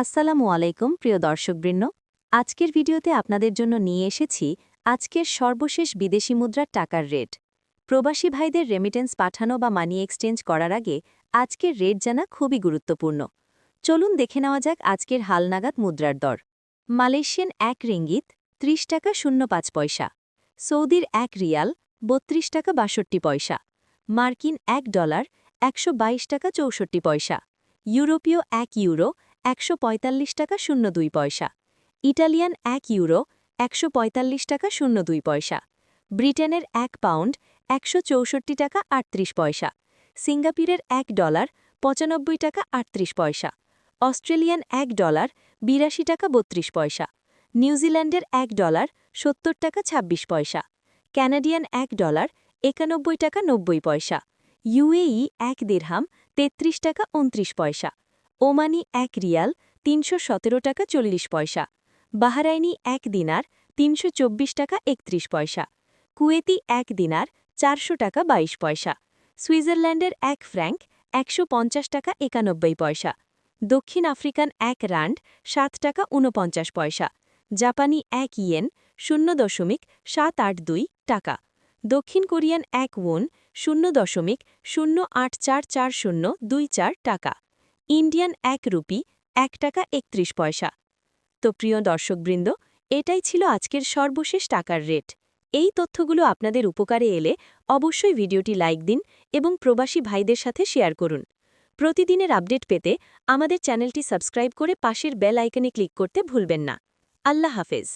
আসসালামু আলাইকুম, প্রিয় দর্শকবৃন্দ। আজকের ভিডিওতে আপনাদের জন্য নিয়ে এসেছি আজকের সর্বশেষ বিদেশি মুদ্রার টাকার রেট। প্রবাসী ভাইদের রেমিটেন্স পাঠানো বা মানি এক্সচেঞ্জ করার আগে আজকের রেট জানা খুবই গুরুত্বপূর্ণ। চলুন দেখে নেওয়া যাক আজকের হালনাগাদ মুদ্রার দর। মালয়েশিয়ান এক রিঙ্গিত, ত্রিশ টাকা শূন্য পাঁচ পয়সা। সৌদির এক রিয়াল, বত্রিশ টাকা বাষট্টি পয়সা। মার্কিন এক ডলার, একশো বাইশ টাকা চৌষট্টি পয়সা। ইউরোপীয় এক ইউরো একশো পঁয়তাল্লিশ টাকা শূন্য দুই পয়সা। ইটালিয়ান এক ইউরো, একশো পঁয়তাল্লিশ টাকা শূন্য দুই পয়সা। ব্রিটেনের এক পাউন্ড, একশো চৌষট্টি টাকা আটত্রিশ পয়সা। সিঙ্গাপুরের এক ডলার, পঁচানব্বই টাকা আটত্রিশ পয়সা। অস্ট্রেলিয়ান এক ডলার, বিরাশি টাকা বত্রিশ পয়সা। নিউজিল্যান্ডের এক ডলার, সত্তর টাকা ২৬ পয়সা। ক্যানাডিয়ান এক ডলার, একানব্বই টাকা নব্বই পয়সা। ইউএই এক দেড়হাম তেত্রিশ টাকা উনত্রিশ পয়সা। ওমানি এক রিয়াল তিনশো সতেরো টাকা চল্লিশ পয়সা। বাহারাইনি এক দিনার তিনশো চব্বিশ টাকা একত্রিশ পয়সা। কুয়েতি এক দিনার চারশো টাকা ২২ পয়সা। সুইজারল্যান্ডের এক ফ্র্যাঙ্ক একশো পঞ্চাশ টাকা একানব্বই পয়সা। দক্ষিণ আফ্রিকান এক রান্ড সাত টাকা ঊনপঞ্চাশ পয়সা। জাপানি এক ইয়েন শূন্য দশমিক সাত আট দুই টাকা। দক্ষিণ কোরিয়ান এক ওন শূন্য দশমিক শূন্য আট চার চার শূন্য দুই চার টাকা। ইন্ডিয়ান এক রুপি, এক টাকা একত্রিশ পয়সা। তো প্রিয় দর্শকবৃন্দ, এটাই ছিল আজকের সর্বশেষ টাকার রেট। এই তথ্যগুলো আপনাদের উপকারে এলে অবশ্যই ভিডিওটি লাইক দিন এবং প্রবাসী ভাইদের সাথে শেয়ার করুন। প্রতিদিনের আপডেট পেতে আমাদের চ্যানেলটি সাবস্ক্রাইব করে পাশের বেল আইকনে ক্লিক করতে ভুলবেন না। আল্লাহ হাফেজ।